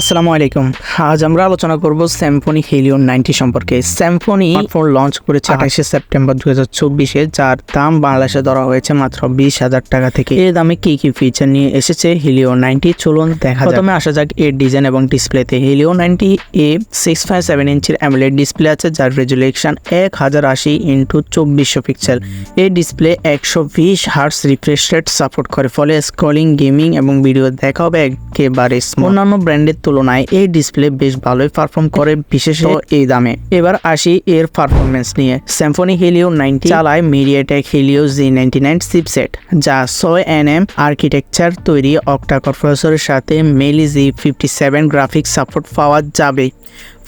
আসসালামু আলাইকুম। আজ আমরা আলোচনা করব স্যামফোনি হেলিয়ন নাইনটি সম্পর্কে। স্যামফোনি ফোন লঞ্চ করেছে আঠাশে সেপ্টেম্বর দু হাজার চব্বিশে যার দাম বাংলাদেশে ধরা হয়েছে মাত্র বিশ হাজার টাকা থেকে। এর দামে কি কি ফিচার নিয়ে এসেছে হিলিও নাইনটি? চলুন দেখা প্রথমে আসা যাক এর ডিজাইন এবং ডিসপ্লেতে হিলিও নাইনটি এ সিক্স ফাইভ সেভেন ইঞ্চির অ্যামোলেড ডিসপ্লে আছে যার রেজুলেকশন এক হাজার আশি ইন্টু চব্বিশশো পিক্সেল এই ডিসপ্লে একশো বিশ হার্স রিফ্রেশ রেট সাপোর্ট করে। ফলে স্ক্রলিং গেমিং এবং ভিডিও দেখা হবে একেবারে অন্যান্য ব্র্যান্ডের তুলনায় এই ডিসপ্লে বেশ ভালোই পারফর্ম করে বিশেষত এই দামে। এবার আসি এর পারফরমেন্স নিয়ে। স্যামফোনি হিলিও নাইনটি চালায় MediaTek Helio G ninety nine chipset যা ছয় এন এম আর্কিটেকচার তৈরি অক্টাকর প্রসেসরের সাথে Mali G fifty seven graphics support পাওয়া যাবে।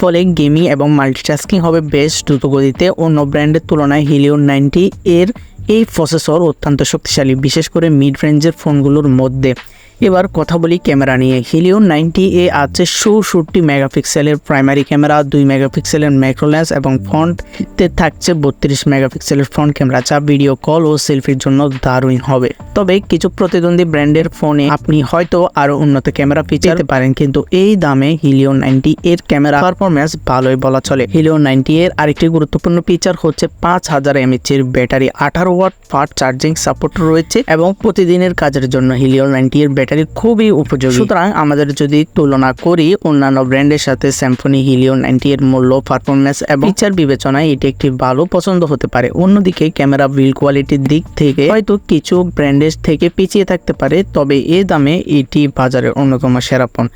ফলে গেমিং এবং মাল্টিটাস্কিং হবে বেশ দ্রুতগতিতে। অন্য ব্র্যান্ডের তুলনায় হিলিও নাইনটি এর এই প্রসেসর অত্যন্ত শক্তিশালী বিশেষ করে মিড রেঞ্জের ফোনগুলোর মধ্যে। এবার কথা বলি ক্যামেরা নিয়ে। হিলিও নাইনটি এ আছে চৌষট্টি মেগাপিক্সেলের প্রাইমারি ক্যামেরা দুই মেগাপিক্সেলের ম্যাক্রো লেন্স এবং ফ্রন্টতে থাকছে বত্রিশ মেগাপিক্সেলের ফ্রন্ট ক্যামেরা যা ভিডিও কল ও সেলফির জন্য দারুণ হবে। তবে কিছু প্রতিদ্বন্দ্বী ব্র্যান্ডের ফোনে আপনি হয়তো আরও উন্নত ক্যামেরা পেতে পারেন। কিন্তু এই দামে হিলিও নাইনটি এর ক্যামেরা পারফরমেন্স ভালোই বলা চলে। হিলিও নাইনটি এর আরেকটি গুরুত্বপূর্ণ ফিচার হচ্ছে পাঁচ হাজার এমএচ এর ব্যাটারি আঠারো ওয়াট ফাস্ট চার্জিং সাপোর্ট রয়েছে এবং প্রতিদিনের কাজের জন্য হিলিও নাইনটি এর ব্যাটারি খুবই উপযোগী। সুতরাং আমাদের যদি তুলনা করি অন্যান্য ব্র্যান্ডের সাথে স্যামফোনি হিলিও নাইনটি এর মূল্য পারফরমেন্স এবং ফিচার বিবেচনায় এটি একটি ভালো পছন্দ হতে পারে। অন্যদিকে ক্যামেরা বিল কোয়ালিটির দিক থেকে হয়তো কিছু ব্র্যান্ডের থেকে পিছিয়ে থাকতে পারে তবে এ দামে এটি বাজারের অন্যতম সেরা ফোন।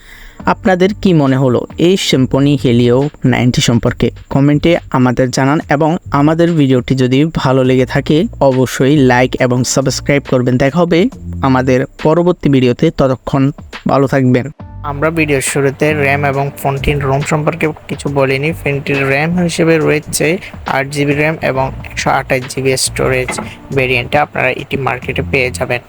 আপনাদের কি মনে হলো এই শ্যাম্পনি হেলিও নাইনটি সম্পর্কে? কমেন্টে আমাদের জানান এবং আমাদের ভিডিওটি যদি ভালো লেগে থাকে, অবশ্যই লাইক এবং সাবস্ক্রাইব করবেন। দেখা হবে আমাদের পরবর্তী ভিডিওতে। ততক্ষণ ভালো থাকবেন। আমরা ভিডিওর শুরুতে র্যাম এবং ফোনটির রোম সম্পর্কে কিছু বলিনি। ফোনটির র্যাম হিসেবে রয়েছে আট জিবি র্যাম এবং একশো আঠাশ জিবি স্টোরেজ ভেরিয়েন্টে আপনারা এটি মার্কেটে পেয়ে যাবেন।